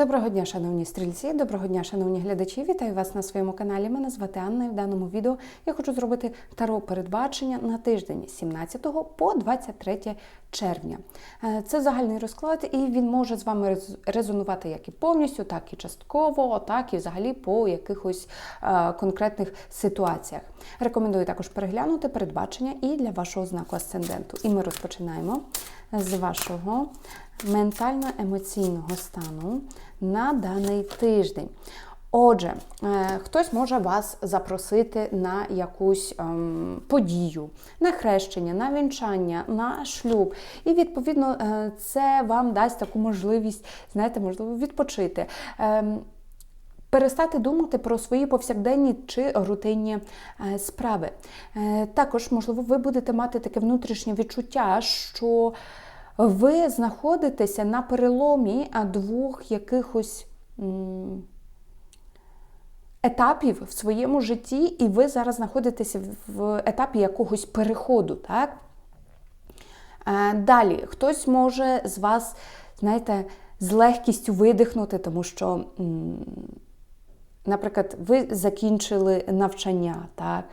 Доброго дня, шановні стрільці, доброго дня, шановні глядачі. Вітаю вас на своєму каналі. Мене звати Анна. І в даному відео я хочу зробити таро передбачення на тиждень з 17 по 23 червня. Е, Це загальний розклад, і він може з вами резонувати як і повністю, так і частково, так і взагалі по якихось е, конкретних ситуаціях. Рекомендую також переглянути передбачення і для вашого знаку асценденту. І ми розпочинаємо з вашого ментально-емоційного стану на даний тиждень. Отже, е, хтось може вас запросити на якусь ем, подію, на хрещення, на вінчання, на шлюб. І відповідно е, це вам дасть таку можливість, знаєте, можливо, відпочити. Ем, Перестати думати про свої повсякденні чи рутинні е, справи. Також, можливо, ви будете мати таке внутрішнє відчуття, що ви знаходитеся на переломі двох якихось етапів в своєму житті, і ви зараз знаходитеся в етапі якогось переходу. Так? Е, Далі, хтось може з вас, знаєте, з легкістю видихнути, тому що. Наприклад, ви закінчили навчання, так?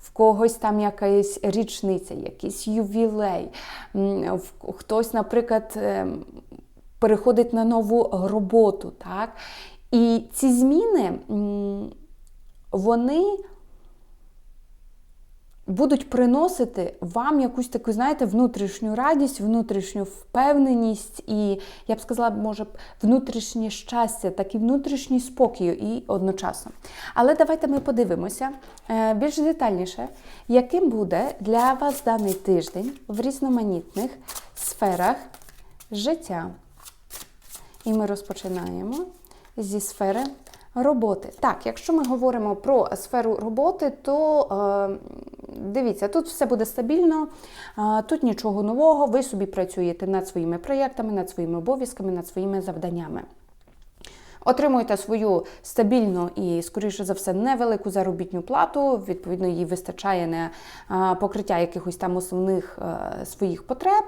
В когось там якась річниця, якийсь ювілей, хтось, наприклад, ем, переходить на нову роботу. Так? І ці зміни, вони будуть приносити вам якусь таку, знаєте, внутрішню радість, внутрішню впевненість і, я б сказала, може, внутрішнє щастя, так і внутрішній спокій і одночасно. Але давайте ми подивимося е, більш детальніше, яким буде для вас даний тиждень в різноманітних сферах життя. І ми розпочинаємо зі сфери роботи. Так, якщо ми говоримо про сферу роботи, то е, дивіться, тут все буде стабільно, е, тут нічого нового, ви собі працюєте над своїми проєктами, над своїми обов'язками, над своїми завданнями. Отримуєте свою стабільну і, скоріше за все, невелику заробітну плату. Відповідно, їй вистачає на покриття якихось там основних е, своїх потреб.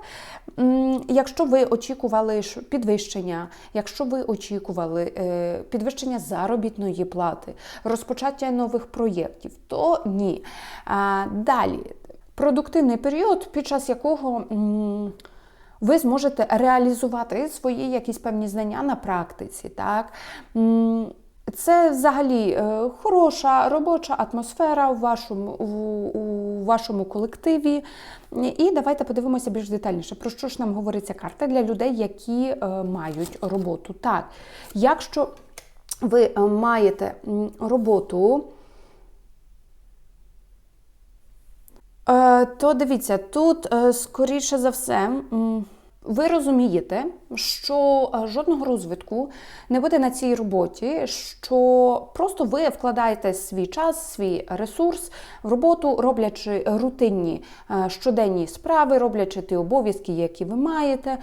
Якщо ви очікували підвищення, якщо ви очікували е, підвищення заробітної плати, розпочаття нових проєктів, то ні. Далі продуктивний період, під час якого. Ви зможете реалізувати свої якісь певні знання на практиці. Так? Це взагалі е, хороша робоча атмосфера у вашому, у, у вашому колективі. І давайте подивимося більш детальніше, про що ж нам говорить ця карта для людей, які е, мають роботу. Так, якщо ви е, маєте роботу, То дивіться, тут е, скоріше за все. Ви розумієте, що жодного розвитку не буде на цій роботі, що просто ви вкладаєте свій час, свій ресурс в роботу, роблячи рутинні щоденні справи, роблячи ті обов'язки, які ви маєте,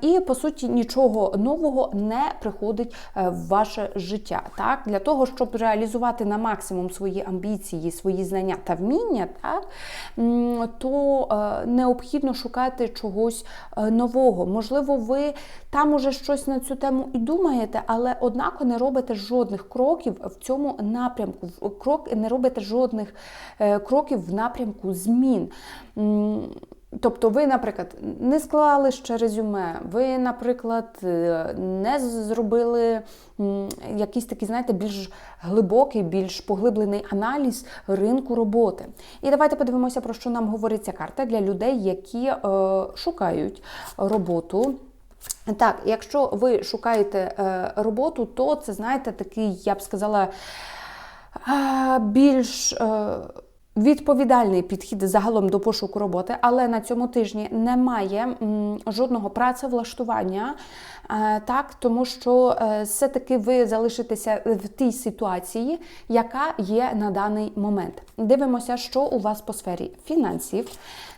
і по суті нічого нового не приходить е, в ваше життя. Так? Для того, щоб реалізувати на максимум свої амбіції, свої знання та вміння, так? то е, необхідно шукати чогось е, нового. Можливо, ви там уже щось на цю тему і думаєте, але однако не робите жодних кроків в цьому напрямку. Крок не робите жодних е, кроків в напрямку змін. Тобто ви, наприклад, не склали ще резюме, ви, наприклад, е, не зробили якийсь такий, знаєте, більш глибокий, більш поглиблений аналіз ринку роботи. І давайте подивимося, про що нам говорить ця карта для людей, які е, шукають роботу. Так, якщо ви шукаєте е, роботу, то це, знаєте, такий, я б сказала, більш е, відповідальний підхід загалом до пошуку роботи, але на цьому тижні немає жодного працевлаштування, е, так, тому що е, все-таки ви залишитеся в тій ситуації, яка є на даний момент. Дивимося, що у вас по сфері фінансів.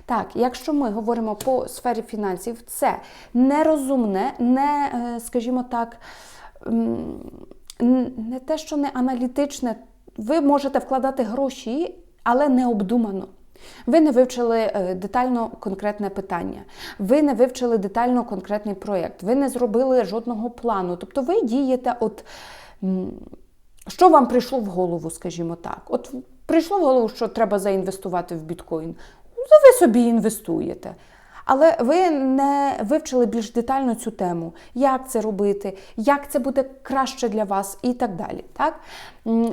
Так, якщо ми говоримо по сфері фінансів, це нерозумне, не, е, скажімо так, не те, що не аналітичне, ви можете вкладати гроші, але не обдумано. Ви не вивчили е, детально конкретне питання, ви не вивчили детально конкретний проєкт, ви не зробили жодного плану. Тобто ви дієте, от що вам прийшло в голову, скажімо так. От прийшло в голову, що треба заінвестувати в біткоін. Ну, ви собі інвестуєте. Але ви не вивчили більш детально цю тему, як це робити, як це буде краще для вас і так далі. Так?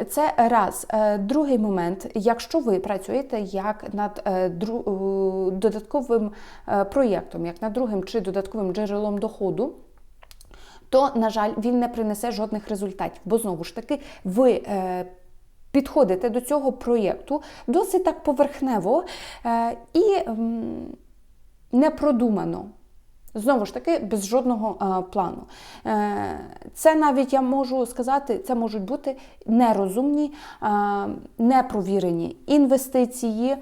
Це раз. Е, Другий момент, якщо ви працюєте як над е, е, додатковим е, проєктом, як над другим чи додатковим джерелом доходу, то, на жаль, він не принесе жодних результатів. Бо знову ж таки, ви е, підходите до цього проєкту досить так поверхнево е, і м, непродумано. Знову ж таки, без жодного е, плану. Е, це навіть я можу сказати, це можуть бути нерозумні, е, непровірені інвестиції.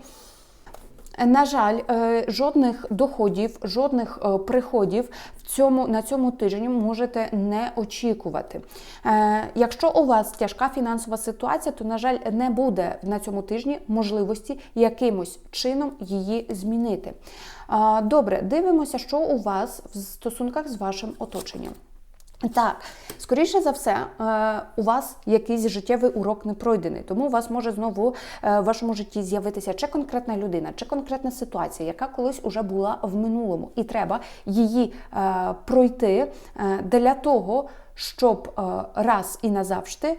На жаль, е, жодних доходів, жодних е, приходів в цьому, на цьому тижні можете не очікувати. Е, Якщо у вас тяжка фінансова ситуація, то, на жаль, не буде на цьому тижні можливості якимось чином її змінити. Добре, дивимося, що у вас в стосунках з вашим оточенням. Так, скоріше за все, е, у вас якийсь життєвий урок не пройдений, тому у вас може знову е, в вашому житті з'явитися чи конкретна людина, чи конкретна ситуація, яка колись уже була в минулому, і треба її е, пройти для того, щоб раз і назавжди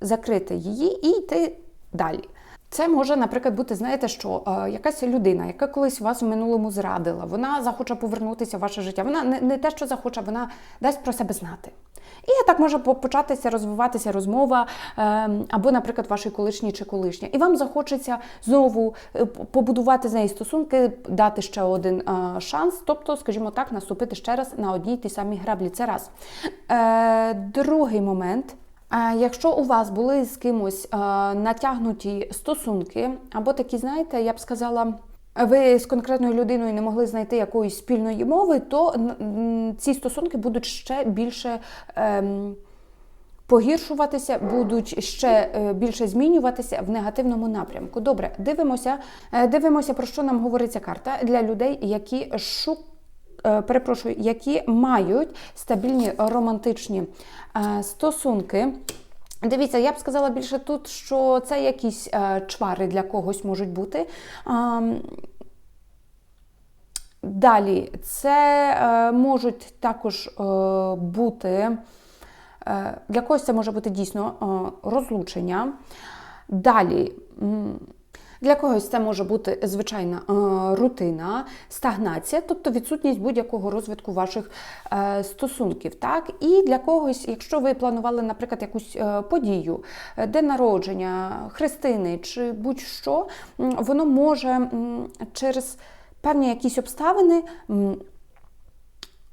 закрити її і йти далі. Це може, наприклад, бути, знаєте, що е, якась людина, яка колись вас в минулому зрадила, вона захоче повернутися в ваше життя. Вона не, не те, що захоче, вона дасть про себе знати. І так може початися розвиватися розмова, е, або, наприклад, вашій колишній чи колишня. І вам захочеться знову е, побудувати з нею стосунки, дати ще один е, шанс, тобто, скажімо так, наступити ще раз на одній тій самій граблі. Це раз. Е, другий момент. А Якщо у вас були з кимось е, натягнуті стосунки, або такі, знаєте, я б сказала, ви з конкретною людиною не могли знайти якоїсь спільної мови, то ці стосунки будуть ще більше. ем, Погіршуватися, будуть ще е, більше змінюватися в негативному напрямку. Добре, дивимося, е, дивимося, про що нам говорить ця карта для людей, які шукають е, перепрошую, які мають стабільні романтичні е, стосунки. Дивіться, я б сказала більше тут, що це якісь е, чвари для когось можуть бути. Далі, це е, можуть також е, бути, е, для когось це може бути дійсно е, розлучення. Далі, для когось це може бути звичайна е, рутина, стагнація, тобто відсутність будь-якого розвитку ваших е, стосунків. Так? І для когось, якщо ви планували, наприклад, якусь е, подію, е, день народження, хрестини чи будь-що, воно може через певні якісь обставини.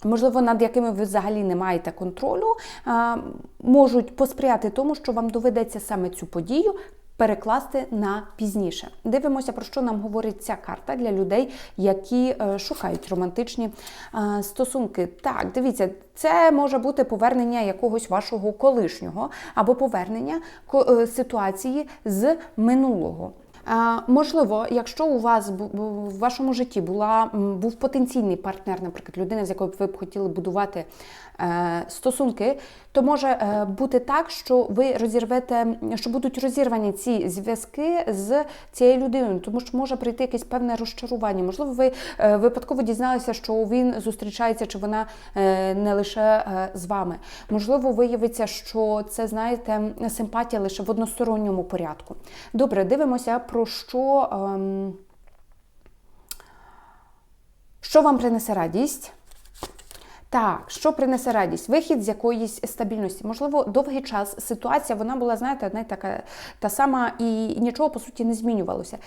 Можливо, над якими ви взагалі не маєте контролю, можуть посприяти тому, що вам доведеться саме цю подію перекласти на пізніше. Дивимося, про що нам говорить ця карта для людей, які е, шукають романтичні е, стосунки. Так, дивіться, це може бути повернення якогось вашого колишнього або повернення е, ситуації з минулого. Е, Можливо, якщо у вас в вашому житті була, був потенційний партнер, наприклад, людина, з якою ви б хотіли будувати е, стосунки, то може е, бути так, що ви розірвете, що будуть розірвані ці зв'язки з цією людиною, тому що може прийти якесь певне розчарування. Можливо, ви випадково дізналися, що він зустрічається чи вона не лише з вами. Можливо, виявиться, що це, знаєте, симпатія лише в односторонньому порядку. Добре, дивимося, про що, ем, що вам принесе радість. Так, що принесе радість? Вихід з якоїсь стабільності. Можливо, довгий час ситуація вона була, знаєте, одна така та сама, і нічого по суті не змінювалося.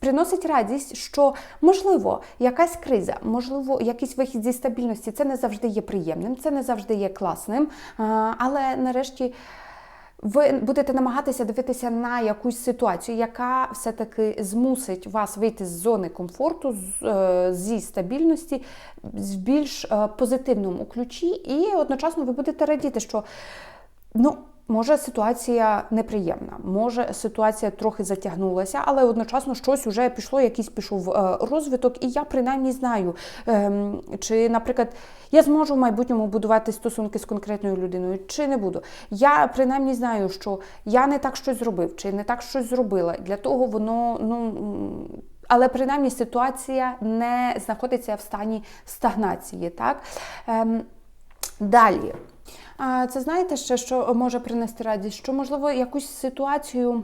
Приносить радість, що можливо якась криза, можливо, якийсь вихід зі стабільності. Це не завжди є приємним, це не завжди є класним. Але нарешті ви будете намагатися дивитися на якусь ситуацію, яка все-таки змусить вас вийти з зони комфорту, е, зі стабільності в більш е, позитивному ключі, і одночасно ви будете радіти, що Ну, може ситуація неприємна, може ситуація трохи затягнулася, але одночасно щось вже пішло, якийсь пішов е, розвиток, і я принаймні знаю, ем, чи, наприклад, я зможу в майбутньому будувати стосунки з конкретною людиною, чи не буду. Я принаймні знаю, що я не так щось зробив, чи не так щось зробила. Для того воно ну. але принаймні ситуація не знаходиться в стані стагнації. Так? Ем, далі. Це знаєте ще, що може принести радість? Що, можливо, якусь ситуацію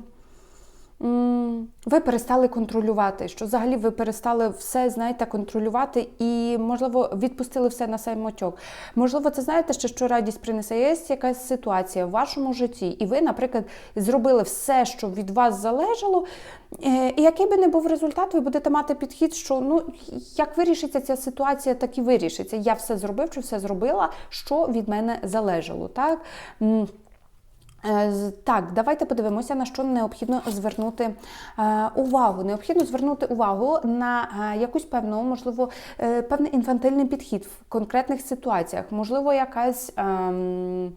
ви перестали контролювати, що взагалі ви перестали все, знаєте, контролювати і, можливо, відпустили все на самотьок. Можливо, це знаєте, ще, що радість принесе. Є якась ситуація в вашому житті, і ви, наприклад, зробили все, що від вас залежало. Е, І який би не був результат, ви будете мати підхід, що ну як вирішиться ця ситуація, так і вирішиться. Я все зробив чи все зробила, що від мене залежало. Так? Е, Так, давайте подивимося, на що необхідно звернути е, увагу. Необхідно звернути увагу на е, якусь певну, можливо, певний інфантильний підхід в конкретних ситуаціях, можливо, якась. ем,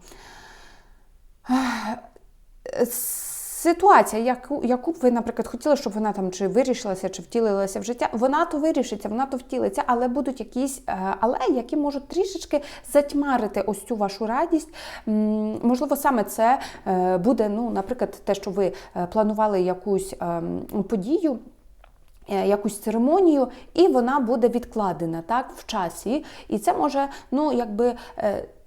Ситуація, яку, яку б ви, наприклад, хотіли, щоб вона там чи вирішилася, чи втілилася в життя, вона то вирішиться, вона то втілиться, але будуть якісь е, але, які можуть трішечки затьмарити ось цю вашу радість. Можливо, саме це е, буде, ну, наприклад, те, що ви е, планували якусь подію. Якусь церемонію, і вона буде відкладена так в часі, і це може ну якби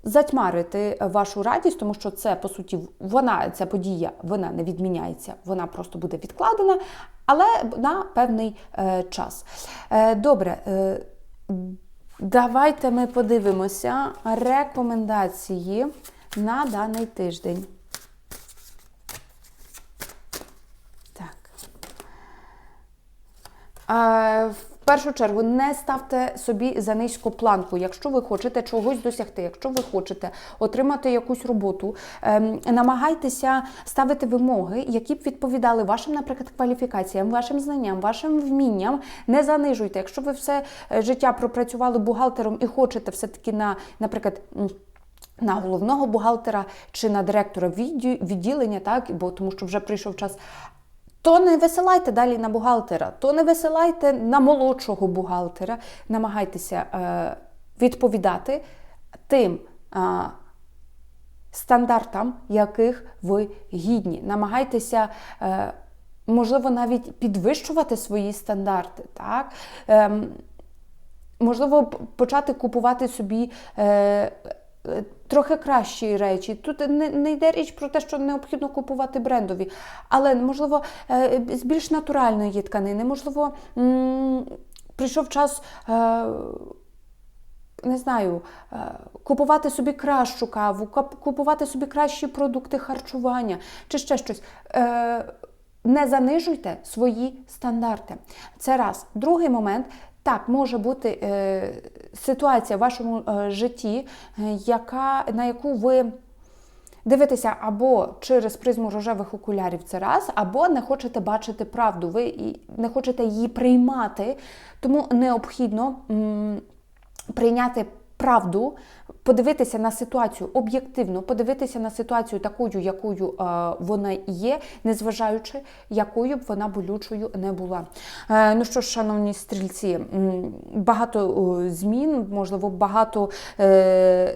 затьмарити вашу радість, тому що це по суті вона ця подія вона не відміняється, вона просто буде відкладена, але на певний е, час. Е, добре. Е, Давайте ми подивимося рекомендації на даний тиждень. Так. Е, В першу чергу не ставте собі за низьку планку. Якщо ви хочете чогось досягти, якщо ви хочете отримати якусь роботу, ем, намагайтеся ставити вимоги, які б відповідали вашим, наприклад, кваліфікаціям, вашим знанням, вашим вмінням. Не занижуйте. Якщо ви все е, життя пропрацювали бухгалтером і хочете все-таки на, наприклад. на головного бухгалтера чи на директора відділення, так, бо тому що вже прийшов час. То не висилайте далі на бухгалтера, то не висилайте на молодшого бухгалтера. Намагайтеся е, відповідати тим е, стандартам, яких ви гідні. Намагайтеся. Е, Можливо, навіть підвищувати свої стандарти, так? Ем, можливо, почати купувати собі е, е, трохи кращі речі. Тут не, не йде річ про те, що необхідно купувати брендові, але можливо е, з більш натуральної тканини, можливо, прийшов час. Е, не знаю, е, купувати собі кращу каву, купувати собі кращі продукти харчування чи ще щось. Не занижуйте свої стандарти. Це раз. Другий момент. Так, може бути ситуація в вашому е, житті, е, яка, на яку ви дивитеся або через призму рожевих окулярів це раз, або не хочете бачити правду, ви не хочете її приймати, тому необхідно прийняти правду, подивитися на ситуацію об'єктивно, подивитися на ситуацію такою, якою е, вона є, незважаючи, якою б вона болючою не була. Е, ну що ж, шановні стрільці, багато е, змін, можливо, багато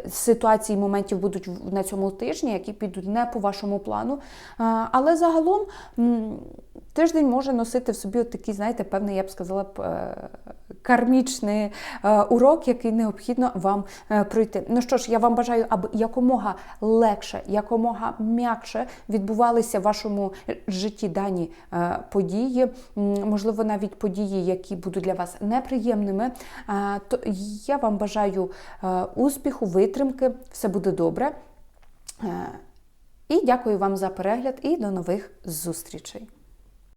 ситуацій, моментів будуть на цьому тижні, які підуть не по вашому плану. Але загалом тиждень може носити в собі от такий, знаєте, певний, я б сказала е, кармічний е, урок, який необхідно вам е, пройти. Ну що ж, я вам бажаю, аби якомога легше, якомога м'якше відбувалися в вашому житті дані події, можливо, навіть події, які будуть для вас неприємними. То я вам бажаю успіху, витримки, все буде добре. І дякую вам за перегляд і до нових зустрічей.